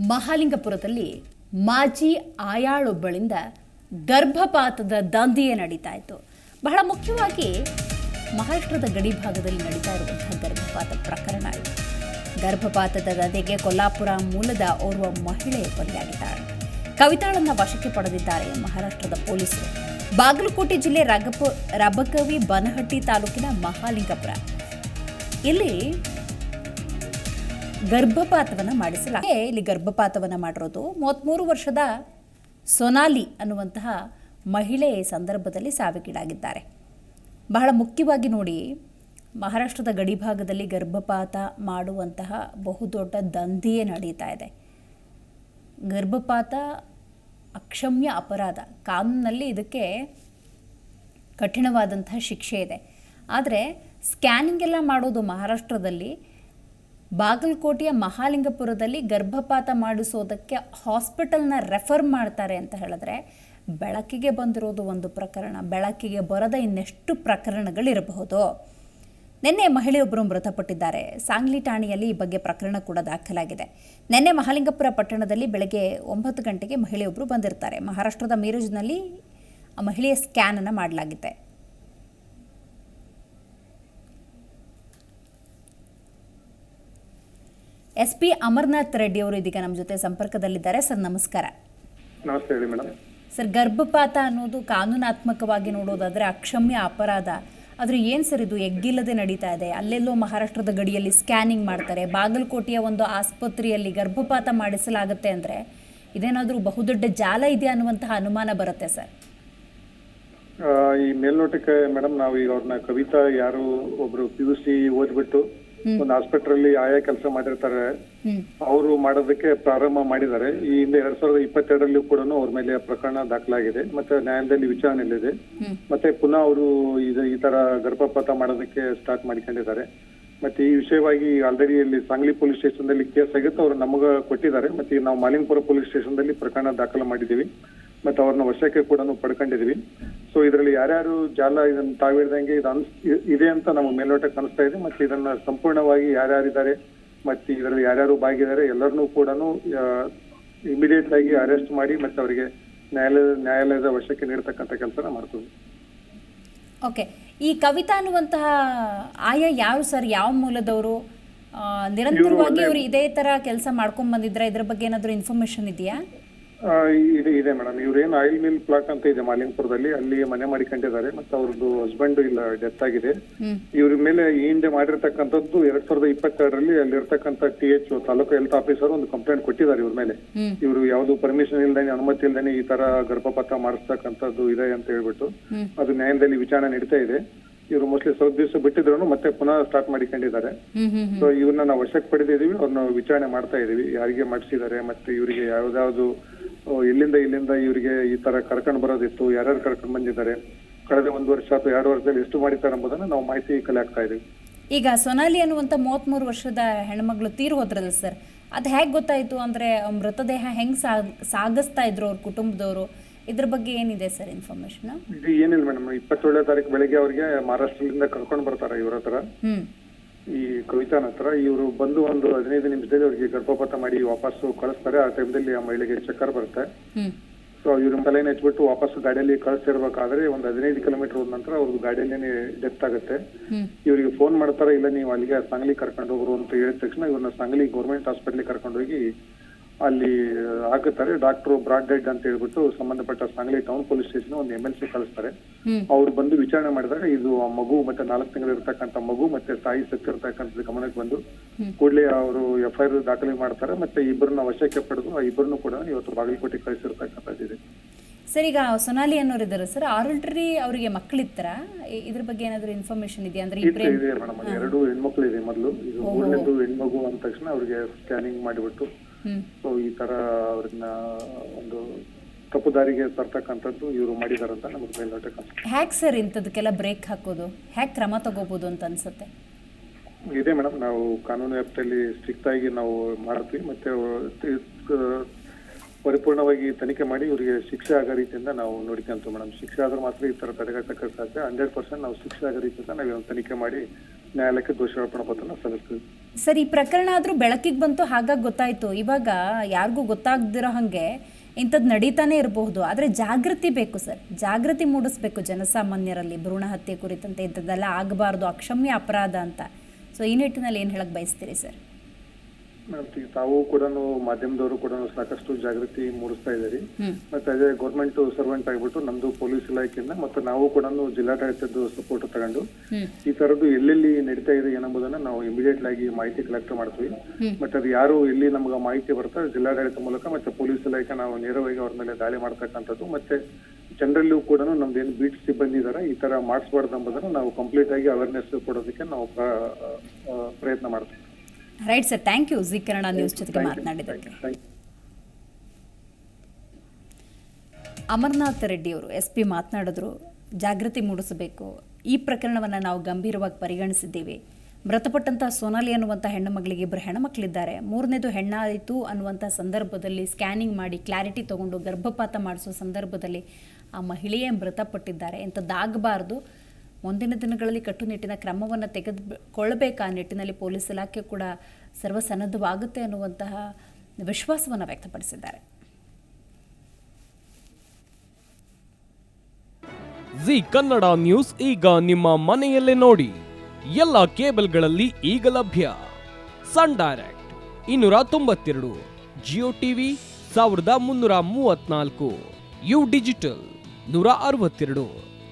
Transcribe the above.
ಮಹಾಲಿಂಗಪುರದಲ್ಲಿ ಮಾಜಿ ಆಯಾಳೊಬ್ಬಳಿಂದ ಗರ್ಭಪಾತದ ದಂಧೆಯೇ ನಡೀತಾ ಇತ್ತು. ಬಹಳ ಮುಖ್ಯವಾಗಿ ಮಹಾರಾಷ್ಟ್ರದ ಗಡಿ ಭಾಗದಲ್ಲಿ ನಡೀತಾ ಇರುವಂತಹ ಗರ್ಭಪಾತ ಪ್ರಕರಣ ಇದು. ಗರ್ಭಪಾತದ ದಂಧೆಗೆ ಕೊಲ್ಲಾಪುರ ಮೂಲದ ಓರ್ವ ಮಹಿಳೆ ಬಲಿಯಾಗಿದ್ದಾಳೆ. ಕವಿತಾಳನ್ನ ವಶಕ್ಕೆ ಪಡೆದಿದ್ದಾರೆ ಮಹಾರಾಷ್ಟ್ರದ ಪೊಲೀಸರು. ಬಾಗಲಕೋಟೆ ಜಿಲ್ಲೆ ರಗಪ ರಬಕವಿ ಬನಹಟ್ಟಿ ತಾಲೂಕಿನ ಮಹಾಲಿಂಗಪುರ. ಇಲ್ಲಿ ಗರ್ಭಪಾತವನ್ನು ಮಾಡಿಸಲಾಗಿದೆ ಇಲ್ಲಿ ಗರ್ಭಪಾತವನ್ನು ಮಾಡಿರೋದು ಮೂವತ್ತ್ಮೂರು ವರ್ಷದ ಸೊನಾಲಿ ಅನ್ನುವಂತಹ ಮಹಿಳೆ ಸಂದರ್ಭದಲ್ಲಿ ಸಾವಿಗೀಡಾಗಿದ್ದಾರೆ. ಬಹಳ ಮುಖ್ಯವಾಗಿ ನೋಡಿ, ಮಹಾರಾಷ್ಟ್ರದ ಗಡಿಭಾಗದಲ್ಲಿ ಗರ್ಭಪಾತ ಮಾಡುವಂತಹ ಬಹುದೊಡ್ಡ ದಂಧೆಯೇ ನಡೀತಾ ಇದೆ. ಗರ್ಭಪಾತ ಅಕ್ಷಮ್ಯ ಅಪರಾಧ. ಕಾನೂನಲ್ಲಿ ಇದಕ್ಕೆ ಕಠಿಣವಾದಂತಹ ಶಿಕ್ಷೆ ಇದೆ. ಆದರೆ, ಸ್ಕ್ಯಾನಿಂಗ್ ಎಲ್ಲ ಮಾಡೋದು ಮಹಾರಾಷ್ಟ್ರದಲ್ಲಿ ಬಾಗಲಕೋಟೆಯ ಮಹಾಲಿಂಗಪುರದಲ್ಲಿ ಗರ್ಭಪಾತ ಮಾಡಿಸೋದಕ್ಕೆ ಹಾಸ್ಪಿಟಲ್ನ ರೆಫರ್ ಮಾಡ್ತಾರೆ ಅಂತ ಹೇಳಿದ್ರೆ ಬೆಳಕಿಗೆ ಬಂದಿರೋದು ಒಂದು ಪ್ರಕರಣ. ಬೆಳಕಿಗೆ ಬರದ ಇನ್ನೆಷ್ಟು ಪ್ರಕರಣಗಳಿರಬಹುದು? ನಿನ್ನೆ ಮಹಿಳೆಯೊಬ್ಬರು ಮೃತಪಟ್ಟಿದ್ದಾರೆ. ಸಾಂಗ್ಲಿ ಠಾಣೆಯಲ್ಲಿ ಈ ಬಗ್ಗೆ ಪ್ರಕರಣ ಕೂಡ ದಾಖಲಾಗಿದೆ. ನಿನ್ನೆ ಮಹಾಲಿಂಗಪುರ ಪಟ್ಟಣದಲ್ಲಿ ಬೆಳಗ್ಗೆ ಒಂಬತ್ತು ಗಂಟೆಗೆ ಮಹಿಳೆಯೊಬ್ಬರು ಬಂದಿರ್ತಾರೆ. ಮಹಾರಾಷ್ಟ್ರದ ಮೀರಜ್ನಲ್ಲಿ ಆ ಮಹಿಳೆಯ ಸ್ಕ್ಯಾನನ್ನು ಮಾಡಲಾಗಿದೆ. ಎಸ್ ಪಿ ಅಮರ್ನಾಥ್ ರೆಡ್ಡಿ ಅವರು ಇದೀಗ ನಮ್ಮ ಜೊತೆ ಸಂಪರ್ಕದಲ್ಲಿದ್ದಾರೆ. ಸರ್ ನಮಸ್ಕಾರ. ನಮಸ್ತೆ ಹೇಳಿ ಮೇಡಮ್. ಸರ್ ಗರ್ಭಪಾತ ಅನ್ನೋದು ಕಾನೂನಾತ್ಮಕವಾಗಿ ನೋಡೋದಾದ್ರೆ ಅಕ್ಷಮ್ಯ ಅಪರಾಧ. ಆದರೆ ಏನು ಸರ್ ಇದು? ಎಗ್ಗಿಲ್ಲದೆ ನಡೀತಾ ಇದೆ. ಅಲ್ಲೆಲ್ಲೋ ಮಹಾರಾಷ್ಟ್ರದ ಗಡಿಯಲ್ಲಿ ಸ್ಕ್ಯಾನಿಂಗ್ ಮಾಡ್ತಾರೆ. ಬಾಗಲಕೋಟೆಯ ಒಂದು ಆಸ್ಪತ್ರೆಯಲ್ಲಿ ಗರ್ಭಪಾತ ಮಾಡಿಸಲಾಗುತ್ತೆ ಅಂದರೆ ಇದೇನಾದರೂ ಬಹುದೊಡ್ಡ ಜಾಲ ಇದೆ ಅನ್ನುವಂತಹ ಅನುಮಾನ ಬರುತ್ತೆ ಸರ್? ಈ ಮೇಲ್ನೋಟಕ್ಕೆ ಮೇಡಮ್ ನಾವು ಈಗ ಅವ್ರನ್ನ ಕವಿತಾ ಯಾರು ಒಬ್ರು ಪಿ ಯು ಸಿ ಓದ್ಬಿಟ್ಟು ಒಂದು ಆಸ್ಪತ್ರೆಯಲ್ಲಿ ಆಯಾ ಕೆಲಸ ಮಾಡಿರ್ತಾರೆ ಅವರು ಮಾಡೋದಕ್ಕೆ ಪ್ರಾರಂಭ ಮಾಡಿದ್ದಾರೆ. ಈ ಹಿಂದೆ ಎರಡ್ ಸಾವಿರದ ಇಪ್ಪತ್ತೆರಡರಲ್ಲಿ ಕೂಡ ಅವ್ರ ಮೇಲೆ ಪ್ರಕರಣ ದಾಖಲಾಗಿದೆ. ಮತ್ತೆ ನ್ಯಾಯಾಲಯದಲ್ಲಿ ವಿಚಾರಣೆಯಲ್ಲಿದೆ ಇಲ್ಲಿದೆ ಮತ್ತೆ ಪುನಃ ಅವರು ಈ ತರ ಗರ್ಭಪಾತ ಮಾಡೋದಕ್ಕೆ ಸ್ಟಾರ್ಟ್ ಮಾಡ್ಕೊಂಡಿದ್ದಾರೆ. ಮತ್ತೆ ಈ ವಿಷಯವಾಗಿ ಆಲ್ರೆಡಿ ಇಲ್ಲಿ ಸಾಂಗ್ಲಿ ಪೊಲೀಸ್ ಸ್ಟೇಷನ್ ದಲ್ಲಿ ಕೇಸ್ ಆಗಿತ್ತು. ಅವ್ರು ನಮಗ ಕೊಟ್ಟಿದ್ದಾರೆ. ಮತ್ತೆ ನಾವು ಮಾಲಿಂಗಪುರ ಪೊಲೀಸ್ ಸ್ಟೇಷನ್ ದಲ್ಲಿ ಪ್ರಕರಣ ದಾಖಲು ಮಾಡಿದ್ದೀವಿ. ಮತ್ತೆ ಅವ್ರನ್ನ ವಶಕ್ಕೆ ಕೂಡ ಪಡ್ಕೊಂಡಿದೀವಿ ಸೊ ಇದರಲ್ಲಿ ಯಾರ್ಯಾರು ಜಾಲ ಇದನ್ನ ತಾವಿಡ್ದಂಗೆ ಇದು ಅನ್ಸ್ ಇದೆ ಅಂತ ನಮಗೆ ಮೇಲ್ನೋಟಕ್ಕೆ ಕಾಣಿಸ್ತಾ ಇದೆ. ಮತ್ತೆ ಇದನ್ನ ಸಂಪೂರ್ಣವಾಗಿ ಯಾರ್ಯಾರಿದ್ದಾರೆ ಮತ್ತೆ ಇದರಲ್ಲಿ ಯಾರ್ಯಾರು ಭಾಗಿದ್ದಾರೆ ಎಲ್ಲರನ್ನೂ ಕೂಡ ಇಮಿಡಿಯೇಟ್ ಆಗಿ ಅರೆಸ್ಟ್ ಮಾಡಿ ಮತ್ತೆ ಅವರಿಗೆ ನ್ಯಾಯಾಲಯ ನ್ಯಾಯಾಲಯದ ವಶಕ್ಕೆ ನೀಡತಕ್ಕಂಥ ಕೆಲಸನ ಮಾಡ್ತೀವಿ. ಓಕೆ ಈ ಕವಿತಾ ಅನ್ನುವಂತಹ ಆಯಾ ಯಾರು ಸರ್? ಯಾವ ಮೂಲದವರು? ನಿರಂತರವಾಗಿ ಅವರು ಇದೇ ತರ ಕೆಲಸ ಮಾಡ್ಕೊಂಡ್ ಬಂದಿದ್ರ? ಇದ್ರ ಬಗ್ಗೆ ಏನಾದರೂ ಇನ್ಫಾರ್ಮೇಶನ್ ಇದೆಯಾ? ಆ, ಇದೆ ಇದೆ ಮೇಡಮ್. ಇವ್ರೇನು ಆಯಿಲ್ ಮಿಲ್ ಪ್ಲಾಟ್ ಅಂತ ಇದೆ ಮಾಲಿಂಗಪುರದಲ್ಲಿ ಅಲ್ಲಿ ಮನೆ ಮಾಡಿಕೊಂಡಿದ್ದಾರೆ. ಮತ್ತೆ ಅವ್ರದ್ದು ಹಸ್ಬೆಂಡ್ ಇಲ್ಲ ಡೆತ್ ಆಗಿದೆ. ಹ್ಮ್. ಇವ್ರ ಮೇಲೆ ಈ ಹಿಂದೆ ಮಾಡಿರ್ತಕ್ಕಂಥದ್ದು ಎರಡ್ ಸಾವಿರದ ಇಪ್ಪತ್ತೆರಡರಲ್ಲಿ ಅಲ್ಲಿರ್ತಕ್ಕಂಥ T H taluk health officer ಒಂದು ಕಂಪ್ಲೇಂಟ್ ಕೊಟ್ಟಿದ್ದಾರೆ ಇವ್ರ ಮೇಲೆ. ಹ್ಮ್. ಇವರು ಯಾವುದು ಪರ್ಮಿಷನ್ ಇಲ್ದೇನೆ ಅನುಮತಿ ಇಲ್ದೇನೆ ಈ ತರ ಗರ್ಭಪಾತ ಮಾಡಿಸ್ತಕ್ಕಂಥದ್ದು ಇದೆ ಅಂತ ಹೇಳ್ಬಿಟ್ಟು ಹ್ಮ್. ಅದು ನ್ಯಾಯಾಲಯದಲ್ಲಿ ವಿಚಾರಣೆ ನಡೀತಾ ಇದೆ. ಇವರು ಮೋಸ್ಟ್ಲಿ ಸ್ವಲ್ಪ ದಿವಸ ಬಿಟ್ಟಿದ್ರು ಮತ್ತೆ ಪುನಃ ಸ್ಟಾರ್ಟ್ ಮಾಡಿಕೊಂಡಿದ್ದಾರೆ. ಹ್ಮ್ ಹ್ಮ್ ಹ್ಮ್. ಸೊ ಇವ್ರನ್ನ ನಾವು ವಶಕ್ಕೆ ಪಡೆದಿದ್ದೀವಿ. ಅವ್ರನ್ನ ವಿಚಾರಣೆ ಮಾಡ್ತಾ ಇದೀವಿ. ಯಾರಿಗೆ ಮಾಡಿಸಿದ್ದಾರೆ ಮತ್ತೆ ಇವರಿಗೆ ಯಾವ್ದಾವ್ದು ಎಲ್ಲಿಂದ ಇಲ್ಲಿಂದ ಇವರಿಗೆ ಈ ತರ ಕರ್ಕೊಂಡು ಬರೋದಿತ್ತು. ಯಾರ್ಯಾರು ಕರ್ಕೊಂಡು ಬಂದಿದ್ದಾರೆ? ಕಳೆದ ಒಂದು ವರ್ಷ ಅಥವಾ ಎರಡು ವರ್ಷದಲ್ಲಿ ಎಷ್ಟು ಮಾಡಿದ್ದಾರೆ ಎಂಬುದನ್ನ ನಾವು ಮಾಹಿತಿ ಕಲೆ ಹಾಕ್ತಾ ಇದೀವಿ. ಈಗ ಸೊನಾಲಿ ಅನ್ನುವಂಥ ಮೂವತ್ತ್ಮೂರು ವರ್ಷದ ಹೆಣ್ಮಗಳು ತೀರು ಹೋದ್ರಲ್ಲ ಸರ್? ಅದು ಹೇಗೆ ಗೊತ್ತಾಯಿತು? ಅಂದರೆ ಮೃತದೇಹ ಹೆಂಗೆ ಸಾಗ್ ಸಾಗಿಸ್ತಾ ಇದ್ರು ಅವ್ರ ಕುಟುಂಬದವರು? ಇದ್ರ ಬಗ್ಗೆ ಏನಿದೆ ಸರ್ ಇನ್ಫಾರ್ಮೇಶನ್ ಇದು ಏನಿಲ್ಲ ಮೇಡಮ್. ಇಪ್ಪತ್ತೇಳನೇ ತಾರೀಕು ಬೆಳಿಗ್ಗೆ ಅವರಿಗೆ ಮಹಾರಾಷ್ಟ್ರದಿಂದ ಕರ್ಕೊಂಡು ಬರ್ತಾರೆ ಇವ್ರ ಹತ್ರ. ಈ ಕವಿತಾನ ಹತ್ರ ಇವರು ಬಂದು ಒಂದು ಹದಿನೈದು ನಿಮಿಷದಲ್ಲಿ ಅವರಿಗೆ ಗರ್ಭಪಾತ ಮಾಡಿ ವಾಪಸ್ಸು ಕಳಿಸ್ತಾರೆ. ಆ ಟೈಮ್ದಲ್ಲಿ ಆ ಮಹಿಳೆಗೆ ಚಕ್ಕರ್ ಬರುತ್ತೆ. ಸೊ ಇವ್ರ ತಲೆನ ಹಚ್ಬಿಟ್ಟು ವಾಪಸ್ ಗಾಡಿಯಲ್ಲಿ ಕಳಿಸ್ತಿರ್ಬೇಕಾದ್ರೆ ಒಂದು ಹದಿನೈದು ಕಿಲೋಮೀಟರ್ ಹೋದ ನಂತರ ಅವ್ರದ್ದು ಗಾಡಿಯಲ್ಲೇನೆ ಡೆತ್ ಆಗುತ್ತೆ. ಇವರಿಗೆ ಫೋನ್ ಮಾಡ್ತಾರೆ ಇಲ್ಲ ನೀವು ಅಲ್ಲಿಗೆ ಸಾಂಗ್ಲಿ ಕರ್ಕೊಂಡು ಹೋಗ್ರು ಅಂತ ಹೇಳಿದ ತಕ್ಷಣ ಇವ್ರನ್ನ ಸಾಂಗ್ಲಿ ಗೌರ್ಮೆಂಟ್ ಹಾಸ್ಪಿಟ್ಲಿಗೆ ಕರ್ಕೊಂಡು ಹೋಗಿ ಅಲ್ಲಿ ಹಾಕುತ್ತಾರೆ. ಡಾಕ್ಟರ್ ಬ್ರಾಡ್ಡೆಡ್ ಅಂತ ಹೇಳ್ಬಿಟ್ಟು ಸಂಬಂಧಪಟ್ಟ ಸಾಂಗ್ಲಿ ಟೌನ್ ಪೊಲೀಸ್ ಸ್ಟೇಷನ್ ಒಂದು ಎಂ ಎಲ್ ಸಿ ಕಳಿಸ್ತಾರೆ. ಅವ್ರು ಬಂದು ವಿಚಾರಣೆ ಮಾಡಿದಾಗ ಇದು ಆ ಮಗು ಮತ್ತೆ ನಾಲ್ಕು ತಿಂಗಳು ಇರ್ತಕ್ಕಂಥ ಮಗು ಮತ್ತೆ ತಾಯಿ ಸತ್ತಿರ್ತಕ್ಕಂಥದ್ದು ಗಮನಕ್ಕೆ ಬಂದು. ಕೂಡಲೇ ಅವರು ಎಫ್ ಐ ಆರ್ ದಾಖಲೆ ಮಾಡ್ತಾರೆ. ಮತ್ತೆ ಇಬ್ಬರನ್ನ ವಶಕ್ಕೆ ಪಡೆದು ಆ ಇಬ್ಬರನ್ನು ಕೂಡ ಇವತ್ತು ಬಾಗಲಕೋಟೆ ಕಳಿಸಿರ್ತಕ್ಕಂಥದ್ದಿದೆ ಸರ್ ಈಗ ಸೊನಾಲಿ ಅನ್ನೋರು ಇದ್ದಾರೆ ಸರ್. ಆಲ್ರೆಡಿ ಅವರಿಗೆ ಮಕ್ಕಳಿತ್ತರ ಇದ್ರ ಬಗ್ಗೆ ಏನಾದರೂ ಇನ್ಫಾರ್ಮೇಶನ್ ಇದೆಯಾ? ಅಂದ್ರೆ ಇದೆ ಮೇಡಮ್. ಎರಡು ಹೆಣ್ಮಕ್ಳು ಇದೆ ಮೊದಲು. ಇದು ಮೂರನೇದು ಹೆಣ್ಮಗು ಅಂದ ತಕ್ಷಣ ಅವರಿಗೆ ಸ್ಕ್ಯಾನಿಂಗ್ ಮಾಡಿಬಿಟ್ಟು ಸೊ ಈ ತರ ಅವ್ರನ್ನ ಒಂದು ತಪ್ಪು ದಾರಿಗೆ ತರ್ತಕ್ಕಂಥದ್ದು ಇವರು ಮಾಡಿದಾರಂತ ನಮಗೆ ಮೇಲ್ನೋಟಕ್ಕೆ ಅನ್ಸುತ್ತೆ. ಹ್ಯಾಕ್ ಸರ್ ಇಂಥದಕ್ಕೆಲ್ಲ ಬ್ರೇಕ್ ಹಾಕೋದು? ಹ್ಯಾಕ್ ಕ್ರಮ ತಗೋಬಹುದು ಅಂತ ಅನ್ಸುತ್ತೆ. ಇದೆ ಮೇಡಮ್. ನಾವು ಕಾನೂನು ವ್ಯಾಪ್ತಿಯಲ್ಲಿ ಸ್ಟ್ರಿಕ್ಟ್ ಆಗಿ ನಾವು ಮಾಡ್ತೀವಿ. ಮತ್ತೆ ಪರಿಪೂರ್ಣವಾಗಿ ತನಿಖೆ ಮಾಡಿ ಇವರಿಗೆ ಶಿಕ್ಷೆ ಆಗೋ ರೀತಿಯಿಂದ ನಾವು ನೋಡಿಕೊಂತೀವಿ ಮೇಡಮ್. ಶಿಕ್ಷೆ ಆದ್ರೆ ಮಾತ್ರ ಈ ತರ ತಡೆಗಟ್ಟಕ್ಕೆ ಸಾಧ್ಯ. ಹಂಡ್ರೆಡ್ ಪರ್ಸೆಂಟ್ ನಾವು ಶಿಕ್ಷೆ ಆಗೋ ರೀತಿಯಿಂದ ನಾವು ತನಿಖೆ ಮಾಡಿ ನ್ಯಾಯಾಲಯಕ್ಕೆ ದೋಷಾರೋಪಣಾ ಪತ್ರನ ಸಲ್ಲಿಸ್ತೀವಿ. ಸರ್, ಈ ಪ್ರಕರಣ ಆದರೂ ಬೆಳಕಿಗೆ ಬಂತು, ಹಾಗಾಗಿ ಗೊತ್ತಾಯ್ತು. ಇವಾಗ ಯಾರಿಗೂ ಗೊತ್ತಾಗ್ದಿರೋ ಹಾಗೆ ಇಂಥದ್ದು ನಡೀತಾನೆ ಇರಬಹುದು. ಆದರೆ ಜಾಗೃತಿ ಬೇಕು ಸರ್. ಜಾಗೃತಿ ಮೂಡಿಸ್ಬೇಕು ಜನಸಾಮಾನ್ಯರಲ್ಲಿ ಭ್ರೂಣ ಹತ್ಯೆ ಕುರಿತಂತೆ ಇಂಥದ್ದೆಲ್ಲ ಆಗಬಾರ್ದು, ಅಕ್ಷಮ್ಯ ಅಪರಾಧ ಅಂತ. ಸೊ ಈ ನಿಟ್ಟಿನಲ್ಲಿ ಏನು ಹೇಳಕ್ಕೆ ಬಯಸ್ತೀರಿ ಸರ್? ತಾವು ಕೂಡ ಮಾಧ್ಯಮದವರು ಕೂಡ ಸಾಕಷ್ಟು ಜಾಗೃತಿ ಮೂಡಿಸ್ತಾ ಇದ್ದೀರಿ. ಮತ್ತೆ ಅದೇ ಗೌರ್ಮೆಂಟ್ ಸರ್ವೆಂಟ್ ಆಗಿಬಿಟ್ಟು ನಮ್ದು ಪೊಲೀಸ್ ಇಲಾಖೆಯಿಂದ ಮತ್ತೆ ನಾವು ಕೂಡ ಜಿಲ್ಲಾಡಳಿತದ ಸಪೋರ್ಟ್ ತಗೊಂಡು ಈ ತರದ್ದು ಎಲ್ಲೆಲ್ಲಿ ನಡೀತಾ ಇದೆ ಏನಂಬುದನ್ನ ನಾವು ಇಮಿಡಿಯೇಟ್ ಆಗಿ ಮಾಹಿತಿ ಕಲೆಕ್ಟ್ ಮಾಡ್ತೀವಿ. ಮತ್ತೆ ಅದು ಯಾರು ಎಲ್ಲಿ ನಮ್ಗೆ ಮಾಹಿತಿ ಬರ್ತಾರೆ ಜಿಲ್ಲಾಡಳಿತ ಮೂಲಕ ಮತ್ತೆ ಪೊಲೀಸ್ ಇಲಾಖೆ ನಾವು ನೇರವಾಗಿ ಅವ್ರ ಮೇಲೆ ದಾಳಿ ಮಾಡ್ತಕ್ಕಂಥದ್ದು. ಮತ್ತೆ ಜನರಲ್ಲೂ ಕೂಡ ನಮ್ದು ಏನು ಬೀಟ್ ಸಿಬ್ಬಂದಿ ಇದಾರೆ ಈ ತರ ಮಾಡಿಸ್ಬಾರ್ದು ಎಂಬುದನ್ನ ನಾವು ಕಂಪ್ಲೀಟ್ ಆಗಿ ಅವೇರ್ನೆಸ್ ಕೊಡೋದಕ್ಕೆ ನಾವು ಪ್ರಯತ್ನ ಮಾಡ್ತೀವಿ. Right sir thank you Zee Kannada news ಜೊತೆಗೆ ಮಾತನಾಡಿದ್ದಕ್ಕೆ. ಅಮರ್ನಾಥ್ ರೆಡ್ಡಿ ಅವರು ಎಸ್ ಪಿ ಮಾತನಾಡಿದ್ರು ಜಾಗೃತಿ ಮೂಡಿಸಬೇಕು. ಈ ಪ್ರಕರಣವನ್ನು ನಾವು ಗಂಭೀರವಾಗಿ ಪರಿಗಣಿಸಿದ್ದೀವಿ. ಮೃತಪಟ್ಟಂತಹ ಸೋನಾಲಿ ಅನ್ನುವಂಥ ಹೆಣ್ಣು ಮಗಳಿಗೆ ಇಬ್ಬರು ಹೆಣ್ಣುಮಕ್ಕಳಿದ್ದಾರೆ ಮೂರನೇದು ಹೆಣ್ಣಾಯಿತು ಅನ್ನುವಂಥ ಸಂದರ್ಭದಲ್ಲಿ ಸ್ಕ್ಯಾನಿಂಗ್ ಮಾಡಿ ಕ್ಲಾರಿಟಿ ತಗೊಂಡು ಗರ್ಭಪಾತ ಮಾಡಿಸೋ ಸಂದರ್ಭದಲ್ಲಿ ಆ ಮಹಿಳೆಯೇ ಮೃತಪಟ್ಟಿದ್ದಾರೆ. ಇಂಥದ್ದಾಗಬಾರ್ದು ಮುಂದಿನ ದಿನಗಳಲ್ಲಿ ಕಟ್ಟುನಿಟ್ಟಿನ ಕ್ರಮವನ್ನು ತೆಗೆದುಕೊಳ್ಳಬೇಕು ಆ ನಿಟ್ಟಿನಲ್ಲಿ ಪೊಲೀಸ್ ಇಲಾಖೆ ಕೂಡ ಸರ್ವಸನ್ನದ್ಧವಾಗುತ್ತೆ ಅನ್ನುವಂತಹ ವಿಶ್ವಾಸವನ್ನು ವ್ಯಕ್ತಪಡಿಸಿದ್ದಾರೆ. ಜಿ ಕನ್ನಡ ನ್ಯೂಸ್ ಈಗ ನಿಮ್ಮ ಮನೆಯಲ್ಲೇ ನೋಡಿ. ಎಲ್ಲ ಕೇಬಲ್ಗಳಲ್ಲಿ ಈಗ ಲಭ್ಯ. ಸನ್ ಡೈರೆಕ್ಟ್ ಇನ್ನೂರ ತೊಂಬತ್ತೆರಡು, ಜಿಯೋ ಟಿವಿ ಸಾವಿರದ ಮುನ್ನೂರ ಮೂವತ್ನಾಲ್ಕು ಯು ಡಿಜಿಟಲ್ ನೂರ ಅರವತ್ತೆರಡು.